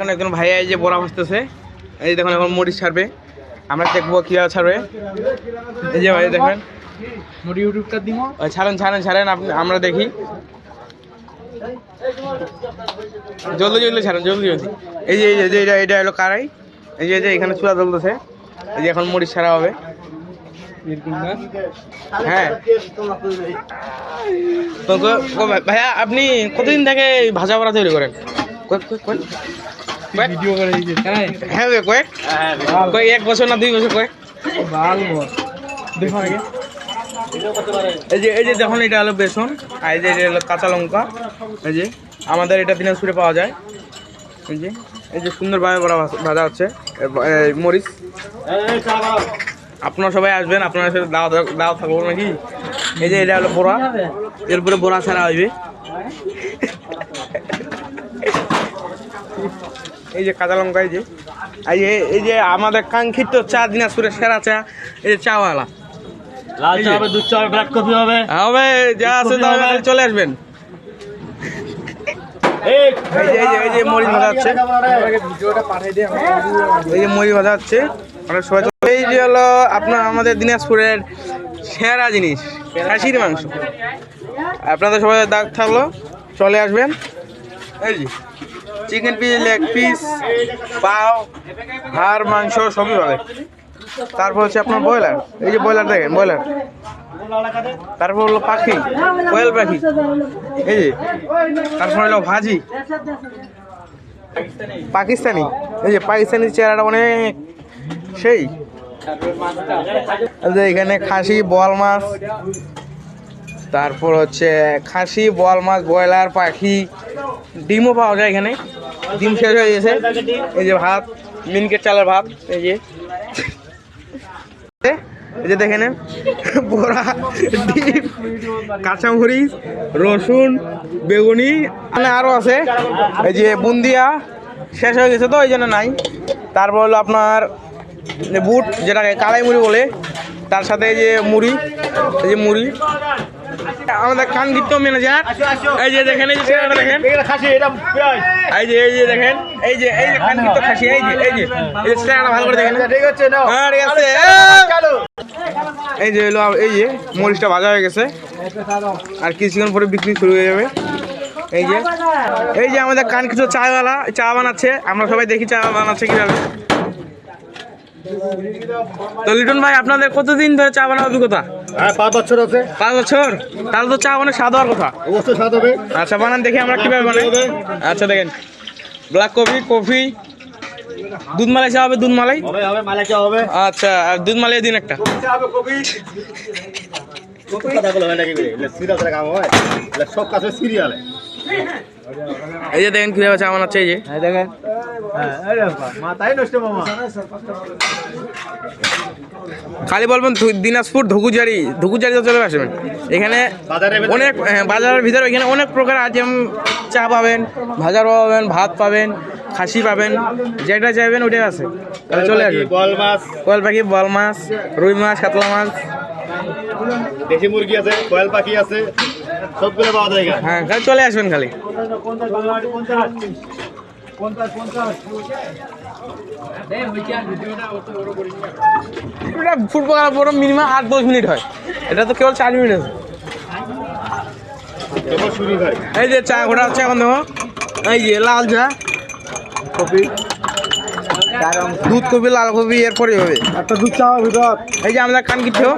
এখন একজন ভাইয়া এই যে বড়া ভাসতেছে এই দেখুন এখন মরিচ ছাড়বে। আমরা দেখব কীভাবে ছাড়বে। এই যে ভাই দেখেন। মোটি ইউটিউবটা দিব ছাড়েন ছাড়েন ছাড়েন আপনি আমরা দেখি। জলদি জলদি ছাড়েন জলদি জলদি। এই যে এই যে- এটা এটা হলো কারাই। এই যে এই যে এখানে চুলা জ্বলতেছে। এই যে এখন মরিচ ছাড়া হবে। হ্যাঁ। ভাইয়া আপনি কতদিন থেকে ভাজা বড়া তৈরি করেন? ভিডিও করে হ্যাঁ। বে, কয়েক কয়েক এক বছর না দুই বছর কয়েক ভালো দেখো আগে। এই যে এই যে দেখুন এটা হলো বেসন আর এই যে এটা হলো কাঁচা লঙ্কা। এই যে আমাদের এটা দিনাজপুরে পাওয়া যায়। এই যে এই যে সুন্দরভাবে বড়া ভাজা- হচ্ছে। মরিচ। আপনারা সবাই আসবেন আপনার সাথে দাওয়া দাওয়া থাকব নাকি? এই যে এটা হলো বড়া। এরপরে বড়া ছাড়া হইবে। এই যে কাঁচা লঙ্কা এই যে। এই যে এই যে আমাদের কাঙ্ক্ষিত চা দিনাজপুরের সেরা চা এই যে চাওয়ালা। লাল চা হবে দুধ চা হবে ব্ল্যাক কফি হবে। হবে যা আছে তাহলে চলে আসবেন। এই। যে এই যে এই যে মরিচ ভাজা হচ্ছে। ভিডিওটা পাঠিয়ে দিয়ে এই যে মরিচ ভাজা হচ্ছে। আমরা সবাই এই যে হলো আপনার আমাদের দিনাজপুরের সেরা জিনিস খাসির মাংস। আপনাদের সবাই দাগ থাকল চলে আসবেন। এই যে। চিকেন পিস লেগ পিস পাও, হাড়, মাংস, সবই পাবে। তারপর হচ্ছে আপনার ব্রয়লার। এই যে ব্রয়লার দেখেন, ব্রয়লার। তারপর হলো পাখি, কোয়েল পাখি। এই যে, তারপর হলো ভাজি। পাকিস্তানি। এই যে পাকিস্তানি চেহারাটা অনেক সেই। এখানে খাসি, বোয়াল মাছ। তারপর হচ্ছে খাসি, বোয়াল মাছ, ব্রয়লার, পাখি। ডিমও পাওয়া যায় এখানে। ডিম শেষ হয়ে গেছে। এই যে ভাত মিনকেট চালের ভাত, এই যে। এই যে দেখে নেন, বড়া, ডিম, কাঁচামরিচ, রসুন, বেগুনি মানে আরও আছে। এই যে বুন্দিয়া, শেষ হয়ে গেছে তো, এই জন্য নাই। তারপর হলো আপনার বুট, যেটাকে কালাই মুড়ি বলে, তার সাথে এই যে মুড়ি, এই যে মুড়ি। আমাদের কানগিত্ত ম্যানেজার এই যে দেখেন এই যে চেহারাটা দেখেন। এই যে এই যে দেখেন এই যে এই যে কানগিত্ত খাসি এই যে এই যে। এই যে ভালো করে দেখেন। ঠিক আছে নাও। হ্যাঁ ঠিক আছে। এই! যে হলো এই যে মরিচটা ভাজা হয়ে গেছে। আর কিছুক্ষণ পরে বিক্রি শুরু হয়ে যাবে। এই যে এই যে আমাদের কান কিছু চাওয়ালা চা বানাচ্ছে। আমরা সবাই দেখি চা বানাচ্ছে কীভাবে। তো লিটন ভাই আপনাদের কতদিন ধরে চা বানার অভিজ্ঞতা? হ্যাঁ পাঁচ বছর আছে। পাঁচ বছর? তাহলে তো চা অনেক স্বাদ হওয়ার কথা। অবশ্যই স্বাদ হবে। আচ্ছা বানান দেখি আমরা কীভাবে বানাই। আচ্ছা দেখেন। Black coffee coffee. দুধ মালাই চা হবে দুধ মালাই। হবে আচ্ছা আর দুধ মালাই দিন একটা। হয়? হয় এই যে দেখেন কীভাবে চা বানাচ্ছে এই যে। দেখেন। খালি বলবেন দিনাজপুর ধুকুজারি ধুকুজারিতে চলে আসবেন। এখানে অনেক হ্যাঁ, বাজারের ভিতরে এখানে অনেক প্রকার আইটেম চা পাবেন ভাজা পাবেন ভাত পাবেন খাসি পাবেন যেটা চাইবেন ওটাই আছে। তাহলে চলে আসবেন। বল মাছ। কোয়েল পাখি বল মাছ রুই মাছ কাতলা মাছ। দেশি মুরগি আছে কোয়েল পাখি আছে সবগুলো পাওয়া যায় হ্যাঁ চলে আসবেন খালি। এটা ফুটবল বড় মিনিমাম আট দশ মিনিট হয়। এটা তো কেবল চার মিনিট আছে। কেবল শুরু এই যে চা ঘোড়া হচ্ছে এখন দেখো। এই যে লাল চা। কপি। দুধ কপি লাল কপি এরপরে হবে। একটা দুধ চা ভিতর এই যে আমরা কান কিচ্ছু